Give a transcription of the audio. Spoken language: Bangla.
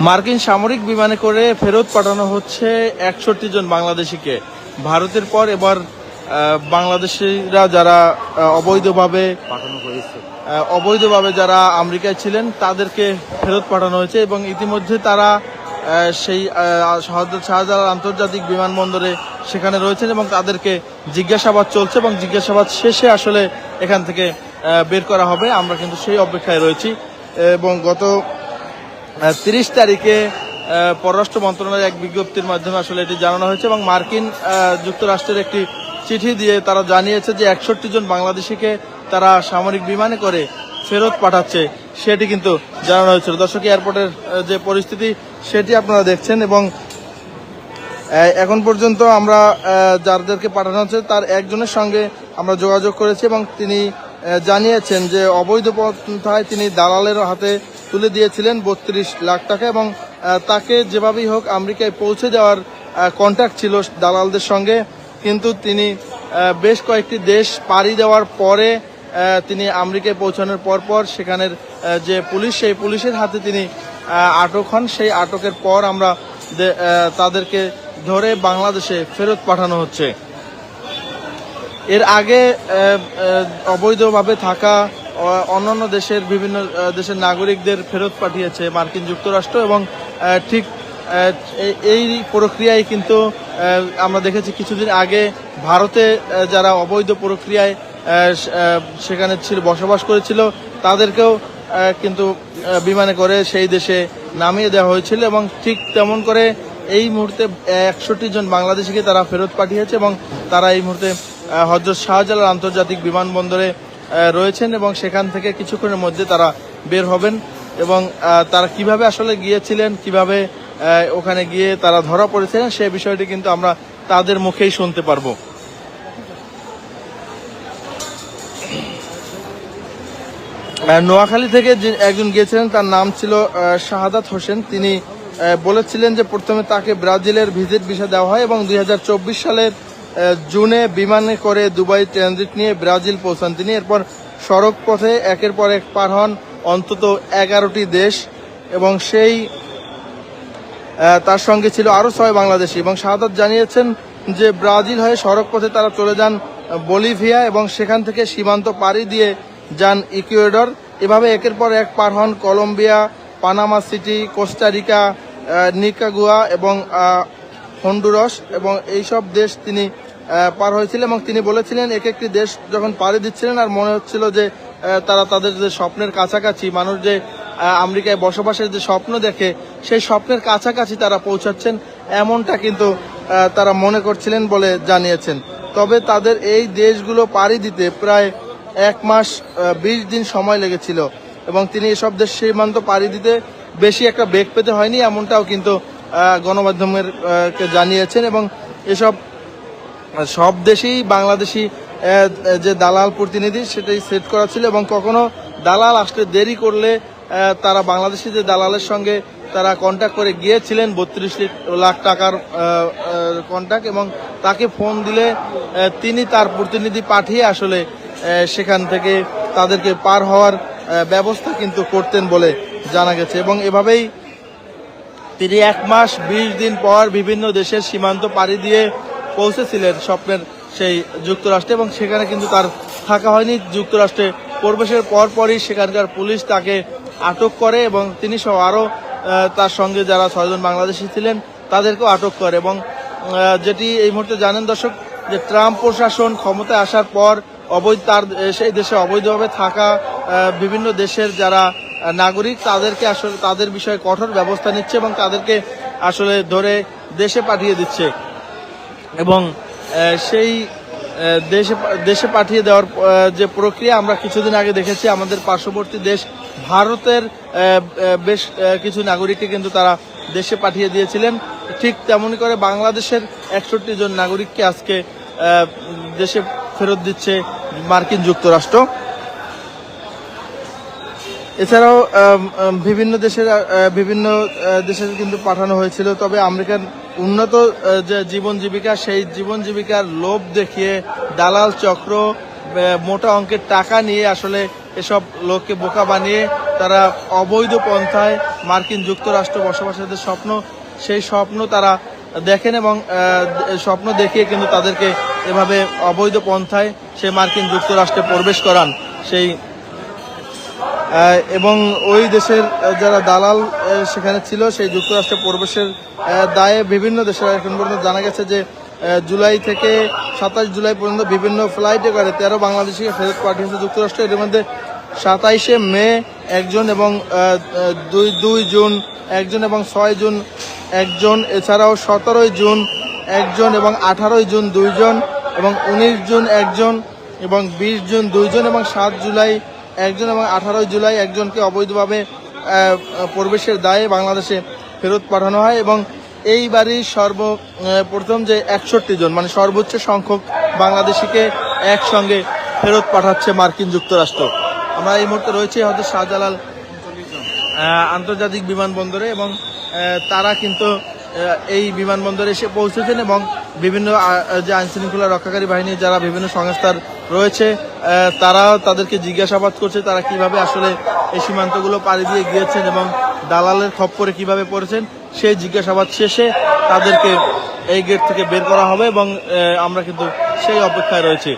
মার্কিন সামরিক বিমানে করে ফেরত পাঠানো হচ্ছে একষট্টি জন বাংলাদেশিকে। ভারতের পর এবার বাংলাদেশিরা যারা অবৈধভাবে পাঠানো হয়েছে। অবৈধভাবে যারা আমেরিকায় ছিলেন তাদেরকে ফেরত পাঠানো হয়েছে এবং ইতিমধ্যে তারা সেই শাহজালাল আন্তর্জাতিক বিমানবন্দরে সেখানে রয়েছেন এবং তাদেরকে জিজ্ঞাসাবাদ চলছে এবং জিজ্ঞাসাবাদ শেষে আসলে এখান থেকে বের করা হবে। আমরা কিন্তু সেই অপেক্ষায় রয়েছি। এবং গত তিরিশ তারিখে পররাষ্ট্র মন্ত্রণালয়ের এক বিজ্ঞপ্তির মাধ্যমে আসলে এটি জানানো হয়েছে এবং মার্কিন যুক্তরাষ্ট্রের একটি চিঠি দিয়ে তারা জানিয়েছে যে একষট্টি জন বাংলাদেশিকে তারা সামরিক বিমানে করে ফেরত পাঠাচ্ছে। সেটি কিন্তু জানানো হয়েছিল। দর্শক, এয়ারপোর্টের যে পরিস্থিতি, সেটি আপনারা দেখছেন এবং এখন পর্যন্ত আমরা যাদেরকে পাঠানো হচ্ছে তার একজনের সঙ্গে আমরা যোগাযোগ করেছি এবং তিনি জানিয়েছেন যে অবৈধ পন্থায় তিনি দালালের হাতে তুলে দিয়েছিলেন বত্রিশ লাখ টাকা এবং তাকে যেভাবেই হোক আমেরিকায় পৌঁছে দেওয়ার কন্ট্যাক্ট ছিল দালালদের সঙ্গে। কিন্তু তিনি বেশ কয়েকটি দেশ পাড়ি দেওয়ার পরে তিনি আমেরিকায় পৌঁছানোর পর পর সেখানের যে পুলিশ, সেই পুলিশের হাতে তিনি আটক হন। সেই আটকের পর আমরা তাদেরকে ধরে বাংলাদেশে ফেরত পাঠানো হচ্ছে। এর আগে অবৈধভাবে থাকা অন্যান্য দেশের বিভিন্ন দেশের নাগরিকদের ফেরত পাঠিয়েছে মার্কিন যুক্তরাষ্ট্র এবং ঠিক এই- প্রক্রিয়ায় কিন্তু আমরা দেখেছি কিছুদিন আগে ভারতে যারা অবৈধ প্রক্রিয়ায় সেখানে ছিল, বসবাস করেছিল, তাদেরকেও কিন্তু বিমানে করে সেই দেশে নামিয়ে দেওয়া হয়েছিল এবং ঠিক তেমন করে এই মুহূর্তে একষট্টি জন বাংলাদেশিকে তারা ফেরত পাঠিয়েছে এবং তারা এই মুহূর্তে হজরত শাহজালাল আন্তর্জাতিক বিমানবন্দরে রয়েছেন এবং সেখান থেকে কিছুক্ষণের মধ্যে তারা বের হবেন এবং তারা কীভাবে আসলে গিয়েছিলেন, কীভাবে ওখানে গিয়ে তারা ধরা পড়েছিলেন, সে বিষয়টি কিন্তু আমরা তাদের মুখেই শুনতে পারব। নোয়াখালী থেকে একজন গিয়েছিলেন, তার নাম ছিল শাহাদাত হোসেন। তিনি বলেছিলেন যে প্রথমে তাকে ব্রাজিলের ভিজিট ভিসা দেওয়া হয় এবং দুই সালের জুনে বিমানে করে দুবাই ট্রানজিট নিয়ে ব্রাজিল পৌঁছান তিনি। এরপর সড়ক পথে একের পর এক পার হন অন্তত এগারোটি দেশ এবং সেই তার সঙ্গে ছিল আরও ছয় বাংলাদেশি এবং শাহাদাত জানিয়েছেন যে ব্রাজিল হয়ে সড়ক পথে তারা চলে যান বলিভিয়া এবং সেখান থেকে সীমান্ত পাড়ি দিয়ে যান ইকুয়েডর। এভাবে একের পর এক পার হন Colombia, Panama City, Costa Rica Nicaragua এবং হন্ডুরস এবং এইসব দেশ তিনি পার হয়েছিলেন এবং তিনি বলেছিলেন, এক একটি দেশ যখন পাড়ি দিচ্ছিলেন, আর মনে হচ্ছিল যে তারা তাদের যে স্বপ্নের কাছাকাছি, মানুষ যে আমেরিকায় বসবাসের যে স্বপ্ন দেখে, সেই স্বপ্নের কাছাকাছি তারা পৌঁছাচ্ছেন, এমনটা কিন্তু তারা মনে করছিলেন বলে জানিয়েছেন। তবে তাদের এই দেশগুলো পাড়ি দিতে প্রায় এক মাস বিশ দিন সময় লেগেছিল এবং তিনি এসব দেশ সীমান্ত পাড়ি দিতে বেশি একটা বেগ পেতে হয়নি, এমনটাও কিন্তু গণমাধ্যমের জানিয়েছেন এবং এসব সব দেশেই বাংলাদেশি যে দালাল প্রতিনিধি সেটাই সেট করা ছিল এবং কখনো দালাল আসতে দেরি করলে তারা বাংলাদেশি যে দালালের সঙ্গে তারা কন্ট্যাক্ট করে গিয়েছিলেন, বত্রিশ লাখ টাকার কন্ট্যাক্ট এবং তাকে ফোন দিলে তিনি তার প্রতিনিধি পাঠিয়ে আসলে সেখান থেকে তাদেরকে পার হওয়ার ব্যবস্থা কিন্তু করতেন বলে জানা গেছে এবং এভাবেই তিনি এক মাস বিশ দিন পর বিভিন্ন দেশের সীমান্ত পাড়ি দিয়ে পৌঁছেছিলেন স্বপ্নের সেই যুক্তরাষ্ট্রে এবং সেখানে কিন্তু তার থাকা হয়নি। যুক্তরাষ্ট্রে প্রবেশের পর পরই সেখানকার পুলিশ তাকে আটক করে এবং তিনি সহ আরও তার সঙ্গে যারা ছয়জন বাংলাদেশি ছিলেন তাদেরকেও আটক করে এবং যেটি এই মুহূর্তে জানেন দর্শক যে ট্রাম্প প্রশাসন ক্ষমতায় আসার পর অবৈধ তার সেই দেশে অবৈধভাবে থাকা বিভিন্ন দেশের যারা নাগরিক তাদেরকে আসলে তাদের বিষয়ে কঠোর ব্যবস্থা নিচ্ছে এবং তাদেরকে আসলে ধরে দেশে পাঠিয়ে দিচ্ছে। এবং সেই দেশে দেশে পাঠিয়ে দেওয়ার যে প্রক্রিয়া আমরা কিছুদিন আগে দেখেছি, আমাদের পার্শ্ববর্তী দেশ ভারতের বেশ কিছু নাগরিককে কিন্তু তারা দেশে পাঠিয়ে দিয়েছিলেন। ঠিক তেমনি করে বাংলাদেশের একষট্টি জন নাগরিককে আজকে দেশে ফেরত দিচ্ছে মার্কিন যুক্তরাষ্ট্র। এছাড়াও বিভিন্ন দেশের বিভিন্ন আহ, দেশে কিন্তু পাঠানো হয়েছিল। তবে আমেরিকার উন্নত যে জীবন জীবিকা সেই জীবন জীবিকার লোভ দেখিয়ে দালাল চক্র মোটা অঙ্কের টাকা নিয়ে আসলে এসব লোককে বোকা বানিয়ে তারা অবৈধ পন্থায় মার্কিন যুক্তরাষ্ট্র বসবাসের স্বপ্ন সেই স্বপ্ন তারা দেখেন এবং স্বপ্ন দেখিয়ে কিন্তু তাদেরকে এভাবে অবৈধ পন্থায় সে মার্কিন যুক্তরাষ্ট্রে প্রবেশ করান। সেই এবং ওই দেশের যারা দালাল সেখানে ছিল, সেই যুক্তরাষ্ট্রে প্রবেশের দায়ে বিভিন্ন দেশের এখন পর্যন্ত জানা গেছে যে জুলাই থেকে সাতাশ জুলাই পর্যন্ত বিভিন্ন ফ্লাইটে করে তেরো বাংলাদেশিকে ফেরত পাঠিয়েছে যুক্তরাষ্ট্র। এর মধ্যে সাতাইশে মে একজন এবং দুই দুই জুন একজন এবং ছয় জুন একজন, এছাড়াও সতেরোই জুন একজন এবং আঠারোই জুন দুইজন এবং উনিশ জুন একজন এবং বিশ জুন দুইজন এবং সাত জুলাই একজন এবং আঠারোই জুলাই একজনকে অবৈধভাবে প্রবেশের দায়ে বাংলাদেশে ফেরত পাঠানো হয় এবং এইবারই সর্ব আহ, প্রথম যে একষট্টি জন মানে সর্বোচ্চ সংখ্যক বাংলাদেশিকে একসঙ্গে ফেরত পাঠাচ্ছে মার্কিন যুক্তরাষ্ট্র। আমরা এই মুহূর্তে রয়েছে হয়তো শাহজালাল আন্তর্জাতিক বিমানবন্দরে এবং তারা কিন্তু এই বিমানবন্দরে এসে পৌঁছেছেন এবং বিভিন্ন যে আইন শৃঙ্খলা রক্ষাকারী বাহিনী যারা বিভিন্ন সংস্থার রয়েছে তারা তাদেরকে জিজ্ঞাসাবাদ করছে, তারা কীভাবে আসলে এই সীমান্তগুলো পাড়ি দিয়ে গিয়েছেন এবং দালালের খপ্পরে কীভাবে পড়েছেন, সেই জিজ্ঞাসাবাদ শেষে তাদেরকে এই গেট থেকে বের করা হবে এবং আমরা কিন্তু সেই অপেক্ষায় রয়েছি।